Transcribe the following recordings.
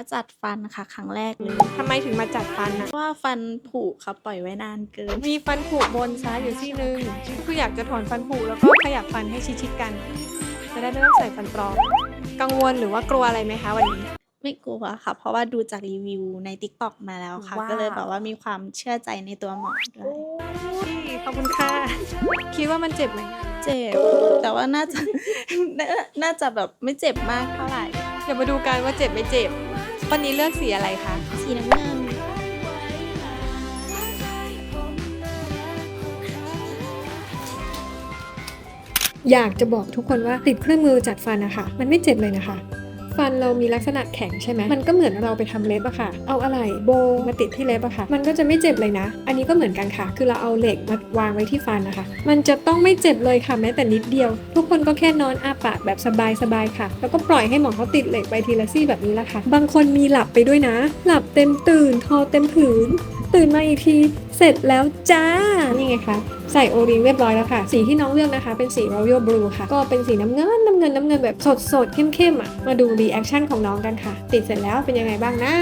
มาจัดฟันค่ะครั้งแรกเลยทำไมถึงมาจัดฟันเพอะราะว่าฟันผุค่ะปล่อยไว้นานเกิน มีฟันผุบนซ้ายอยู่ที่นึงคืออยากจะถอนฟันผุแล้วก็ขยับฟันให้ชิดๆกัน จะได้ไม่ต้องใส่ฟันปลอม กังวลหรือว่ากลัวอะไรไหมคะวันนี้ ไม่กลัวค่ะ เพราะว่าดูจากรีวิวใน t ิ k t o k มาแล้วค่ะ ว้าว ก็เลยแบบว่ามีความเชื่อใจในตัวหมอด้วยขอบคุณค่ะ คิดว่ามันเจ็บไหม เจ็บ แต่ว่าน่าจะ น่าน่าจะแบบไม่เจ็บมากเท่าไหร่ เดี๋ยวมาดูกันว่าเจ็บไม่เจ็บ วันนี้เลือกสีอะไรคะ สีน้ำเงิน อยากจะบอกทุกคนว่าติดเครื่องมือจัดฟันนะคะ มันไม่เจ็บเลยนะคะ ฟันเรามีลักษณะแข็งใช่ไหมมันก็เหมือนเราไปทำเล็บอะค่ะ เอาอะไรโบมาติดที่เล็บอะค่ะ มันก็จะไม่เจ็บเลยนะ อันนี้ก็เหมือนกันค่ะ คือเราเอาเหล็กมาวางไว้ที่ฟันนะคะ มันจะต้องไม่เจ็บเลยค่ะแม้แต่นิดเดียว ทุกคนก็แค่นอนอาปากแบบสบายๆค่ะ แล้วก็ปล่อยให้หมอเขาติดเหล็กไปทีละซี่แบบนี้ละค่ะ บางคนมีหลับไปด้วยนะ หลับเต็มตื่นทอเต็มผืน ตื่นมาอีกที เสร็จแล้วจ้า นี่ไงคะ ใส่โอริงเรียบร้อยแล้วค่ะ สีที่น้องเลือกนะคะ เป็นสี Royal Blue ค่ะ ก็เป็นสีน้ำเงินน้ำเงินน้ำเงินแบบสดสดๆเข้มๆอะ มาดูรีแอคชั่นของน้องกันค่ะ ติดเสร็จแล้วเป็นยังไงบ้างนะ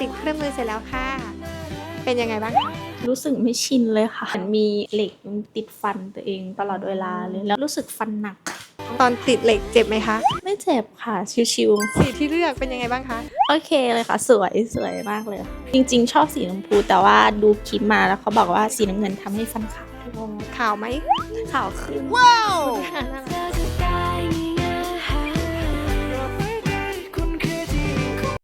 ติดเครื่องมือเสร็จแล้วค่ะ เป็นยังไงบ้างคะรู้สึกไม่ชินเลยค่ะเหมือนมีเหล็กติดฟันตัวเองตลอดเวลาเลย แล้วรู้สึกฟันหนัก ตอนติดเหล็กเจ็บไหมคะไม่เจ็บค่ะ ชิวสีที่เลือกเป็นยังไงบ้างคะๆ โอเคเลยค่ะ สวยสวยมากเลยค่ะจริงๆ ชอบสีชมพูแต่ว่าดูคลิปมาแล้วเขาบอกว่าสีน้ำเงินทำให้ฟันขาวขาวไหมขาวขึ้น ว้าวน่ารัก